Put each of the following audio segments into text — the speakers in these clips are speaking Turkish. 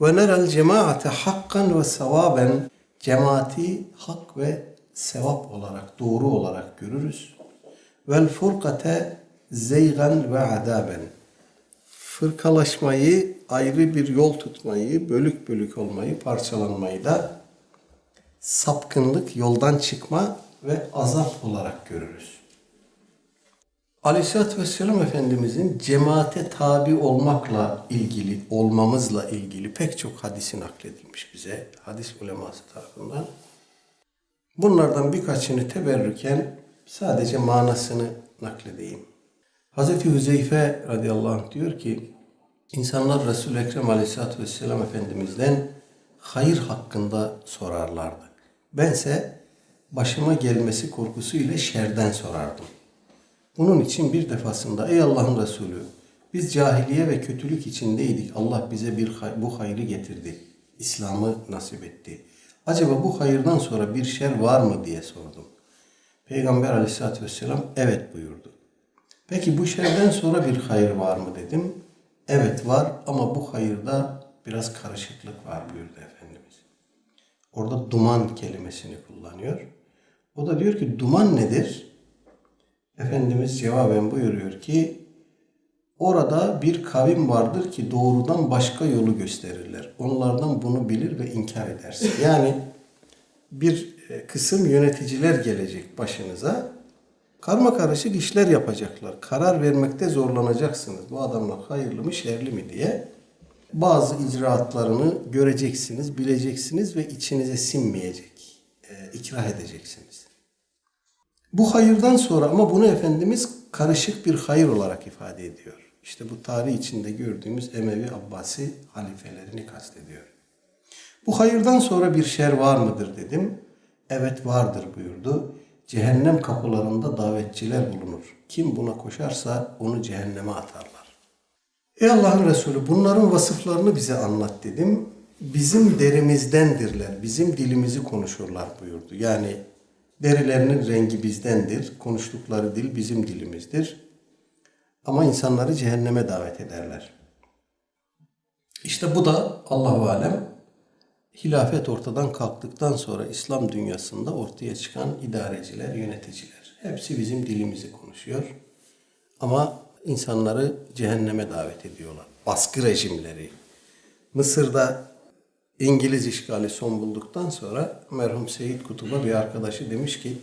Ve nerel cemaate hakkan ve sevaben cemaati hak ve sevap olarak, doğru olarak görürüz. Vel furkate zeygan ve adaben fırkalaşmayı, ayrı bir yol tutmayı, bölük bölük olmayı, parçalanmayı da sapkınlık, yoldan çıkma ve azap olarak görürüz. Aleyhisselatü Vesselam Efendimizin cemaate tabi olmakla ilgili, olmamızla ilgili pek çok hadisi nakledilmiş bize, hadis uleması tarafından. Bunlardan birkaçını teberrüken sadece manasını nakledeyim. Hazreti Hüzeyfe radıyallahu anh diyor ki, insanlar Resul-i Ekrem aleyhissalatü vesselam Efendimiz'den hayır hakkında sorarlardı. Bense başıma gelmesi korkusuyla şerden sorardım. Bunun için bir defasında ey Allah'ın Resulü biz cahiliye ve kötülük içindeydik. Allah bize bir hay- bu hayrı getirdi. İslam'ı nasip etti. Acaba bu hayırdan sonra bir şer var mı diye sordum. Peygamber aleyhissalatü vesselam evet buyurdu. Peki bu şerden sonra bir hayır var mı dedim. Evet var ama bu hayırda biraz karışıklık var buyurdu Efendimiz. Orada duman kelimesini kullanıyor. O da diyor ki duman nedir? Efendimiz cevaben buyuruyor ki orada bir kavim vardır ki doğrudan başka yolu gösterirler. Onlardan bunu bilir ve inkar edersin. Yani bir e, kısım yöneticiler gelecek başınıza. Karma karışık işler yapacaklar. Karar vermekte zorlanacaksınız. Bu adamlar hayırlı mı şerli mi diye. Bazı icraatlarını göreceksiniz, bileceksiniz ve içinize sinmeyecek. E, ikrah edeceksiniz. Bu hayırdan sonra ama bunu Efendimiz karışık bir hayır olarak ifade ediyor. İşte bu tarih içinde gördüğümüz Emevi Abbasi halifelerini kastediyor. Bu hayırdan sonra bir şer var mıdır dedim. Evet vardır buyurdu. Cehennem kapılarında davetçiler bulunur. Kim buna koşarsa onu cehenneme atarlar. Ey Allah'ın Resulü bunların vasıflarını bize anlat dedim. Bizim derimizdendirler, bizim dilimizi konuşurlar buyurdu. Yani derilerinin rengi bizdendir, konuştukları dil bizim dilimizdir. Ama insanları cehenneme davet ederler. İşte bu da Allahu alem hilafet ortadan kalktıktan sonra İslam dünyasında ortaya çıkan idareciler, yöneticiler. Hepsi bizim dilimizi konuşuyor. Ama insanları cehenneme davet ediyorlar. Baskı rejimleri. Mısır'da İngiliz işgali son bulduktan sonra merhum Seyit Kutub'a bir arkadaşı demiş ki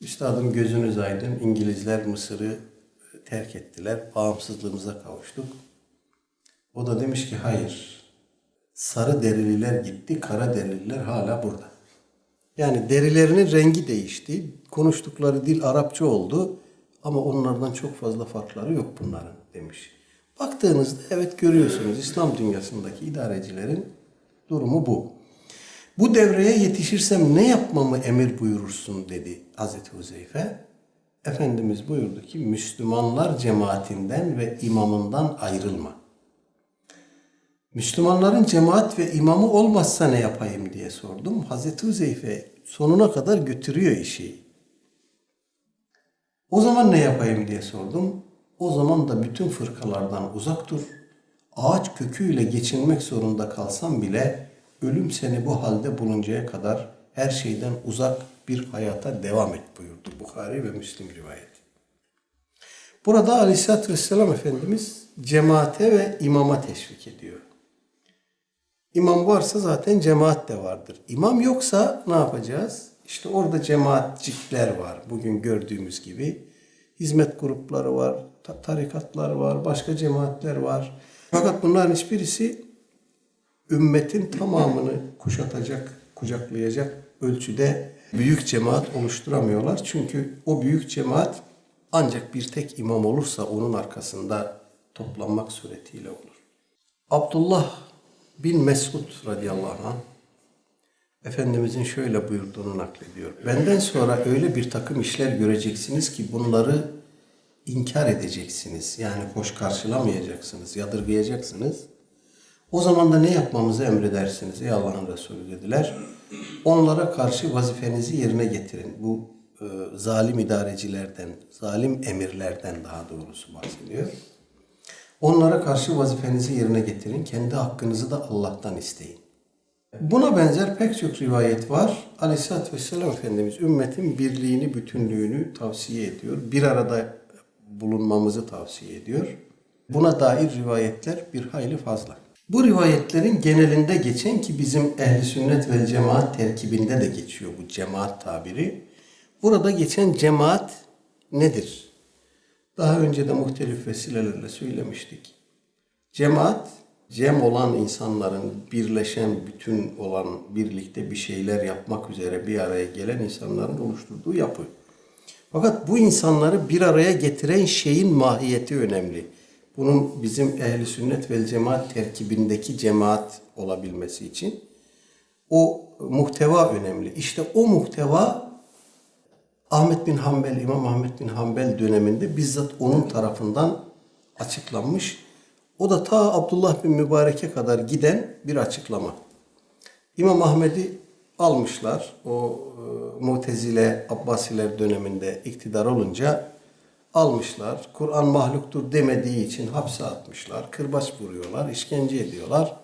Üstadım gözünüz aydın İngilizler Mısır'ı terk ettiler. Bağımsızlığımıza kavuştuk. O da demiş ki hayır. Sarı derililer gitti, kara derililer hala burada. Yani derilerinin rengi değişti. Konuştukları dil Arapça oldu. Ama onlardan çok fazla farkları yok bunların demiş. Baktığınızda evet görüyorsunuz İslam dünyasındaki idarecilerin durumu bu. Bu devreye yetişirsem ne yapmamı emir buyurursun dedi Hazreti Huzeyfe. Efendimiz buyurdu ki Müslümanlar cemaatinden ve imamından ayrılma. Müslümanların cemaat ve imamı olmazsa ne yapayım diye sordum. Hazreti Huzeyfe sonuna kadar götürüyor işi. O zaman ne yapayım diye sordum. O zaman da bütün fırkalardan uzak dur. Ağaç köküyle geçinmek zorunda kalsam bile ölüm seni bu halde buluncaya kadar her şeyden uzak bir hayata devam et buyurdu. Bukhari ve Müslim rivayet. Burada Aleyhisselatü Vesselam Efendimiz cemaate ve imama teşvik ediyor. İmam varsa zaten cemaat de vardır. İmam yoksa ne yapacağız? İşte orada cemaatçikler var. Bugün gördüğümüz gibi hizmet grupları var, ta- tarikatlar var, başka cemaatler var. Fakat bunların hiçbirisi ümmetin tamamını kuşatacak, kucaklayacak ölçüde büyük cemaat oluşturamıyorlar. Çünkü o büyük cemaat ancak bir tek imam olursa onun arkasında toplanmak suretiyle olur. Abdullah bin Mesud radıyallahu anh Efendimizin şöyle buyurduğunu naklediyor. Benden sonra öyle bir takım işler göreceksiniz ki bunları inkar edeceksiniz. Yani hoş karşılamayacaksınız, yadırgayacaksınız. O zaman da ne yapmamızı emredersiniz ey Allah'ın Resulü dediler. Onlara karşı vazifenizi yerine getirin. Bu e, zalim idarecilerden, zalim emirlerden daha doğrusu bahsediyor. Onlara karşı vazifenizi yerine getirin. Kendi hakkınızı da Allah'tan isteyin. Buna benzer pek çok rivayet var. Aleyhisselatü Vesselam Efendimiz ümmetin birliğini, bütünlüğünü tavsiye ediyor. Bir arada bulunmamızı tavsiye ediyor. Buna dair rivayetler bir hayli fazla. Bu rivayetlerin genelinde geçen ki bizim ehli sünnet ve cemaat terkibinde de geçiyor bu cemaat tabiri. Burada geçen cemaat nedir? Daha önce de muhtelif vesilelerle söylemiştik. Cemaat, cem olan insanların birleşen, bütün olan, birlikte bir şeyler yapmak üzere bir araya gelen insanların oluşturduğu yapı. Fakat bu insanları bir araya getiren şeyin mahiyeti önemli. Bunun bizim ehli sünnet ve cemaat terkibindeki cemaat olabilmesi için o muhteva önemli. İşte o muhteva Ahmet bin Hanbel, İmam Ahmet bin Hanbel döneminde bizzat onun tarafından açıklanmış. O da ta Abdullah bin Mübarek'e kadar giden bir açıklama. İmam Ahmet'i almışlar. O e, Mutezile, Abbasiler döneminde iktidar olunca almışlar. Kur'an mahluktur demediği için hapse atmışlar. Kırbaç vuruyorlar, işkence ediyorlar.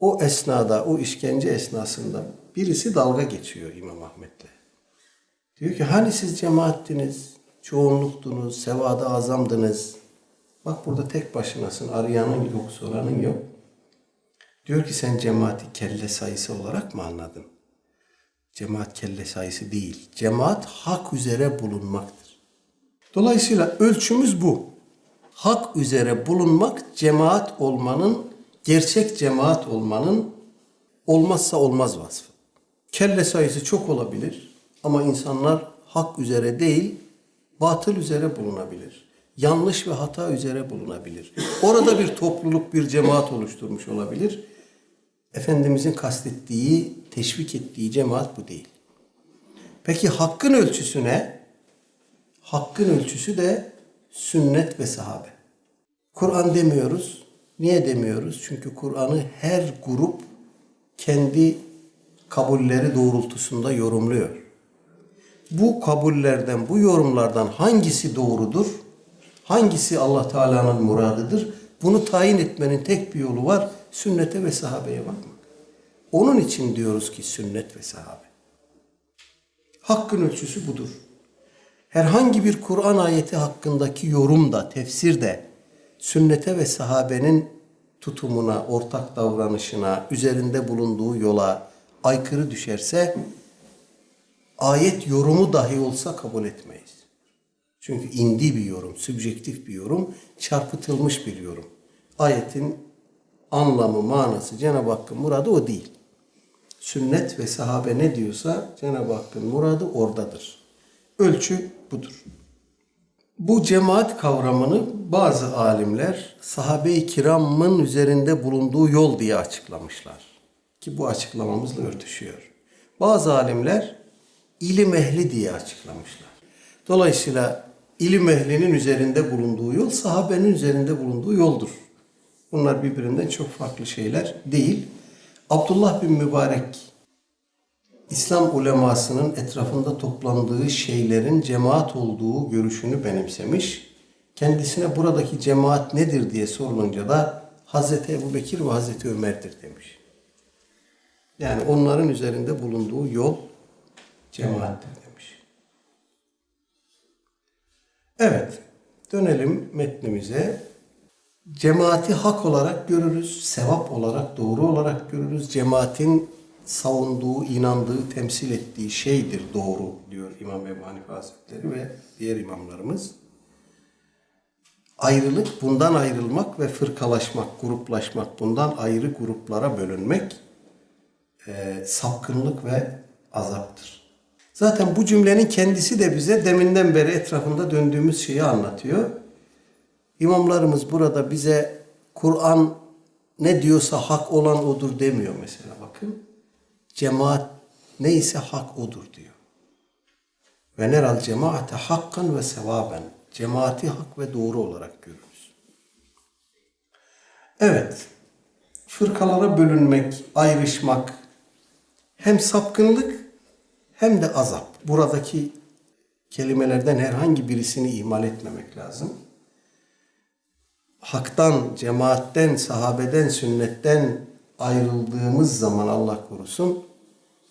O esnada, o işkence esnasında birisi dalga geçiyor İmam Ahmet'le. Diyor ki hani siz cemaattiniz, çoğunluktunuz, sevada azamdınız. Bak burada tek başınasın, arayanın yok, soranın yok. Diyor ki sen cemaati kelle sayısı olarak mı anladın? Cemaat kelle sayısı değil. Cemaat hak üzere bulunmaktır. Dolayısıyla ölçümüz bu. Hak üzere bulunmak cemaat olmanın, gerçek cemaat olmanın olmazsa olmaz vasfı. Kelle sayısı çok olabilir ama insanlar hak üzere değil, batıl üzere bulunabilir. Yanlış ve hata üzere bulunabilir. Orada bir topluluk, bir cemaat oluşturmuş olabilir. Efendimizin kastettiği, teşvik ettiği cemaat bu değil. Peki hakkın ölçüsü ne? Hakkın ölçüsü de sünnet ve sahabe. Kur'an demiyoruz. Niye demiyoruz? Çünkü Kur'an'ı her grup kendi kabulleri doğrultusunda yorumluyor. Bu kabullerden, bu yorumlardan hangisi doğrudur? Hangisi Allah Teala'nın muradıdır? Bunu tayin etmenin tek bir yolu var. Sünnete ve sahabeye bakmak. Onun için diyoruz ki sünnet ve sahabe. Hakkın ölçüsü budur. Herhangi bir Kur'an ayeti hakkındaki yorum da, tefsir de sünnete ve sahabenin tutumuna, ortak davranışına, üzerinde bulunduğu yola aykırı düşerse ayet yorumu dahi olsa kabul etmeyiz. Çünkü indi bir yorum, sübjektif bir yorum, çarpıtılmış bir yorum. Ayetin anlamı, manası, Cenab-ı Hakk'ın muradı o değil. Sünnet ve sahabe ne diyorsa Cenab-ı Hakk'ın muradı oradadır. Ölçü budur. Bu cemaat kavramını bazı alimler sahabe-i kiramın üzerinde bulunduğu yol diye açıklamışlar. Ki bu açıklamamızla örtüşüyor. Bazı alimler ilim ehli diye açıklamışlar. Dolayısıyla ilim ehlinin üzerinde bulunduğu yol sahabenin üzerinde bulunduğu yoldur. Bunlar birbirinden çok farklı şeyler değil. Abdullah bin Mübarek İslam ulemasının etrafında toplandığı şeylerin cemaat olduğu görüşünü benimsemiş. Kendisine buradaki cemaat nedir diye sorulunca da Hazreti Ebu Bekir ve Hazreti Ömer'dir demiş. Yani onların üzerinde bulunduğu yol cemaattir demiş. Evet, dönelim metnimize. Cemaati hak olarak görürüz, sevap olarak, doğru olarak görürüz. Cemaatin savunduğu, inandığı, temsil ettiği şeydir doğru diyor İmam Ebu Hanife Hazretleri ve diğer imamlarımız. Ayrılık, bundan ayrılmak ve fırkalaşmak, gruplaşmak, bundan ayrı gruplara bölünmek e, sapkınlık ve azaptır. Zaten bu cümlenin kendisi de bize deminden beri etrafında döndüğümüz şeyi anlatıyor. İmamlarımız burada bize Kur'an ne diyorsa hak olan odur demiyor mesela bakın. Cemaat neyse hak odur diyor. Ve neral cemaate hakkan ve sevaben. Cemaati hak ve doğru olarak görürüz. Evet, fırkalara bölünmek, ayrışmak hem sapkınlık hem de azap. Buradaki kelimelerden herhangi birisini ihmal etmemek lazım. Haktan, cemaatten, sahabeden, sünnetten ayrıldığımız zaman Allah korusun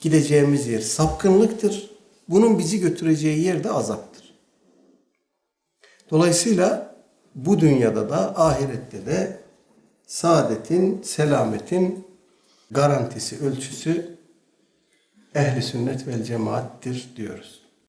gideceğimiz yer sapkınlıktır. Bunun bizi götüreceği yer de azaptır. Dolayısıyla bu dünyada da ahirette de saadetin, selametin garantisi, ölçüsü ehli sünnet vel cemaattir diyoruz.